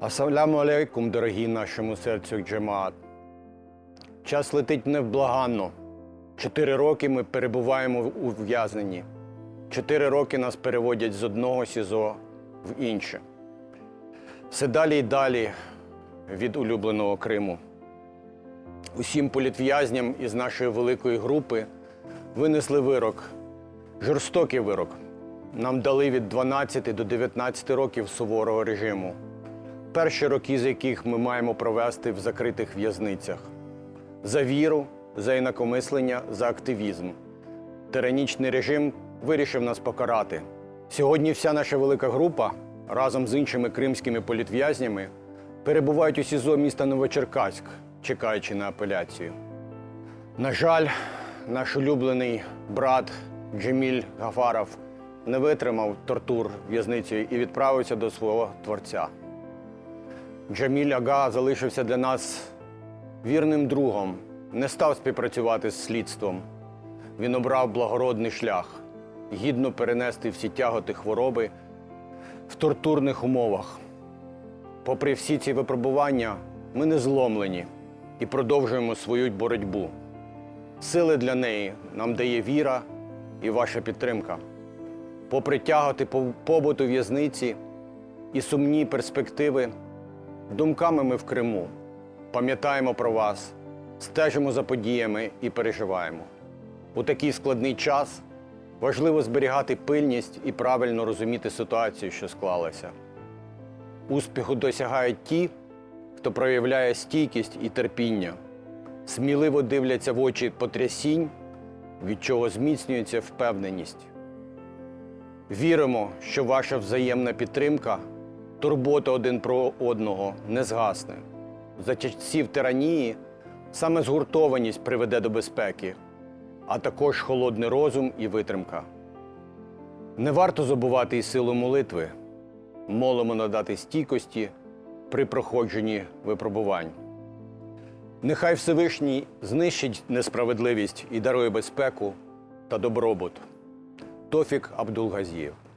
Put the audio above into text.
Асаляму алейкум, дорогі нашому серцю джемаат. Час летить невблаганно. Чотири роки ми перебуваємо в ув'язненні. Чотири роки нас переводять з одного СІЗО в інше. Все далі і далі від улюбленого Криму. Усім політв'язням із нашої великої групи винесли вирок. Жорстокий вирок. Нам дали від 12 до 19 років суворого режиму. Перші роки, з яких ми маємо провести в закритих в'язницях. За віру, за інакомислення, за активізм. Тиранічний режим вирішив нас покарати. Сьогодні вся наша велика група разом з іншими кримськими політв'язнями перебувають у СІЗО міста Новочеркаськ, чекаючи на апеляцію. На жаль, наш улюблений брат Джеміль Гафаров не витримав тортур в'язницею і відправився до свого творця. Джаміль Ага залишився для нас вірним другом, не став співпрацювати з слідством. Він обрав благородний шлях, гідно перенести всі тяготи хвороби в тортурних умовах. Попри всі ці випробування, ми не зломлені і продовжуємо свою боротьбу. Сили для неї нам дає віра і ваша підтримка. Попри тяготи побуту в'язниці і сумні перспективи, думками ми в Криму. Пам'ятаємо про вас, стежимо за подіями і переживаємо. У такий складний час важливо зберігати пильність і правильно розуміти ситуацію, що склалася. Успіху досягають ті, хто проявляє стійкість і терпіння, сміливо дивляться в очі потрясінь, від чого зміцнюється впевненість. Віримо, що ваша взаємна підтримка, турбота один про одного не згасне. За часів тиранії саме згуртованість приведе до безпеки, а також холодний розум і витримка. Не варто забувати і силу молитви. Молимо надати стійкості при проходженні випробувань. Нехай Всевишній знищить несправедливість і дарує безпеку та добробут. Тофік Абдулгазієв.